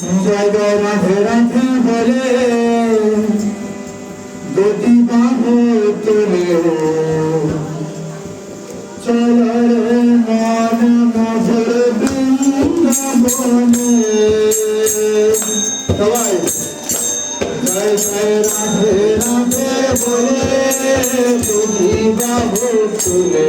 জয় রাধে বলে দুটি বাহু তুলে চলো রে মন মধুর বৃন্দাবনে সবাই জয় জয় রাধে রাধে বলে দুটি বাহু তুলে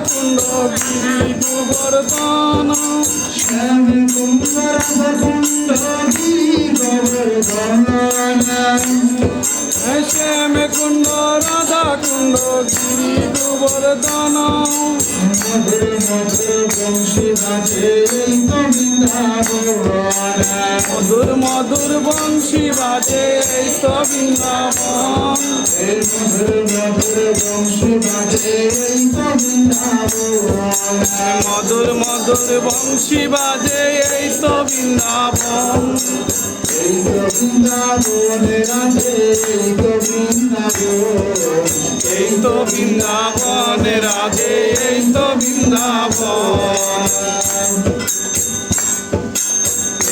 রাধা কুণ্ড গিরি গোবর্ধন শ্যাম কুণ্ড রাধা কুণ্ড গিরি গোবর্ধন মধুর মধুর বংশী বাজে তো বৃন্দাবন মধুর মধুর মধুর বংশী বাজে এই তো বৃন্দাবন। এই তো বৃন্দাবন রাধে এই তো বৃন্দাবন এই তো বৃন্দাবন রাধে এই তো বৃন্দাবন।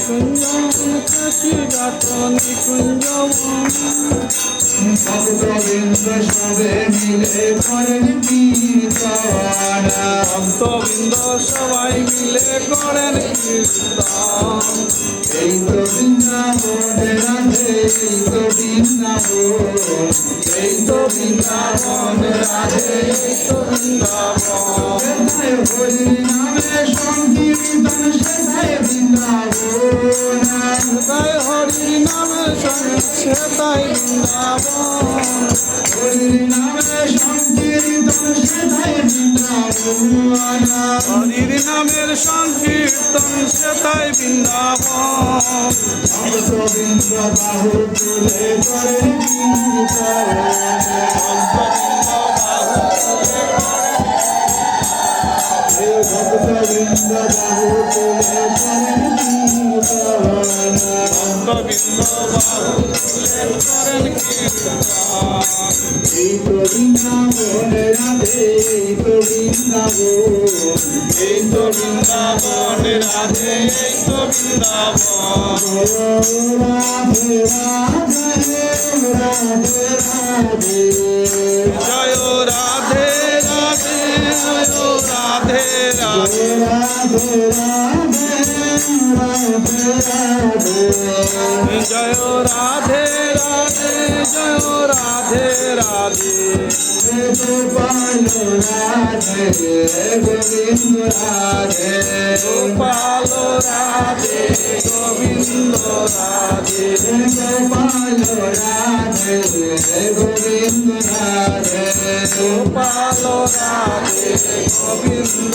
নিকুঞ্জ গাত নিকুঞ্জ সবে মিলে করেন কীর্তনা ভক্তবৃন্দ সবাই মিলে করেন কীর্তন এই তো বৃন্দাবনে রাধে এই তো বৃন্দাবন এই তো বৃন্দাবন রাধে এই তো বৃন্দাবন হরি নামে বৃন্দাবন তাই হরি নামে সঙ্গে তাই বৃন্দাবন। হরি নামে সংকীর্তন সেথায় বৃন্দাবন। হরির নামের সংকীর্তন সে তাই বৃন্দাবন। ভক্তবৃন্দ বাহু তুলে করেন কীর্তন ভক্তবৃন্দ বাহু এই তো বৃন্দাবন রাধে এই তো বৃন্দাবন এই তো বৃন্দাবন রাধে এই তো বৃন্দাবন রাধে রাধে রাধে রাধে জয় রাধে রাধে, জয় রাধে। রাধে রাধে রাধে জয় রাধে রাধে জয় রাধে রাধে গোপাল রাধে গোবিন্দ রাধে গোপাল রাধে গোবিন্দ রাধে গোপাল রাধে গোবিন্দ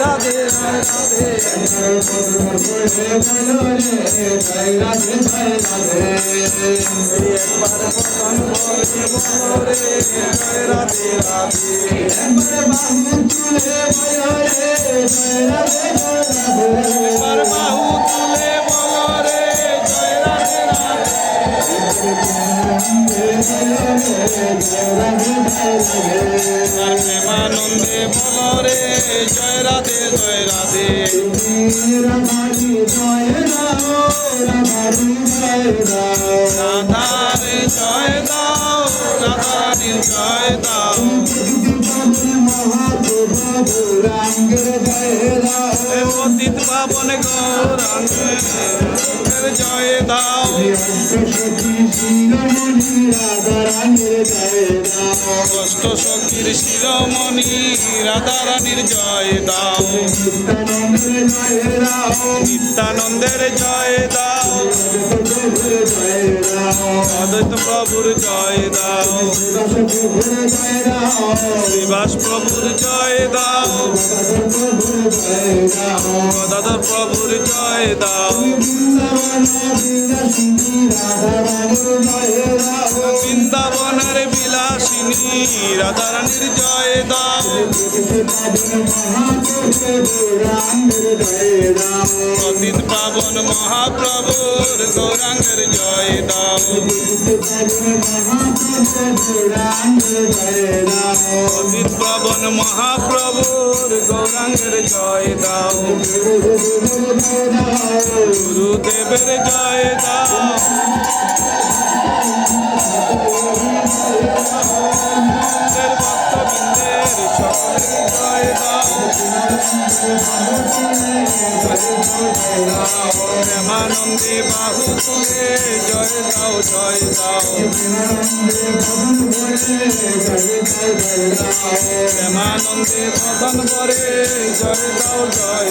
রাধে রাধে রে একবার জীবনানন্দে বলো রে রাধে রাধে একবার একবার বদন বলে জয় রাধে। রাধে একবার বাহু তুলে বলরে জয় প্রেমানন্দে বলরে জয় রাধে জয় রাধে। রাধারে জয় দাও রাধারে জয় দাও। পতিত পাবন গৌরাঙ্গের জয় দাও কষ্ট সখীর শিরোমণি রাধারানীর জয় দাও নিত্যানন্দের জয় দাও অদ্বৈত প্রভুর জয় দাও। শ্রীবাস প্রভুর জয় দাও। গদাধর প্রভুর জয় দাও। বৃন্দাবনের বিলাসিনী, রাধারানীর জয় দাও। পতিত পাবন মহাপ্রভুর গৌরাঙ্গের জয় দাও। পতিত পাবন মহাপ্রভুর গৌরাঙ্গের জয় দাও। গুরুদেবের জয় দাও। বৃন্দের প্রেমানন্দে বাহু তুলে জয় দাও জয় দাও প্রেমানন্দে কদন করে জয় দাও জয়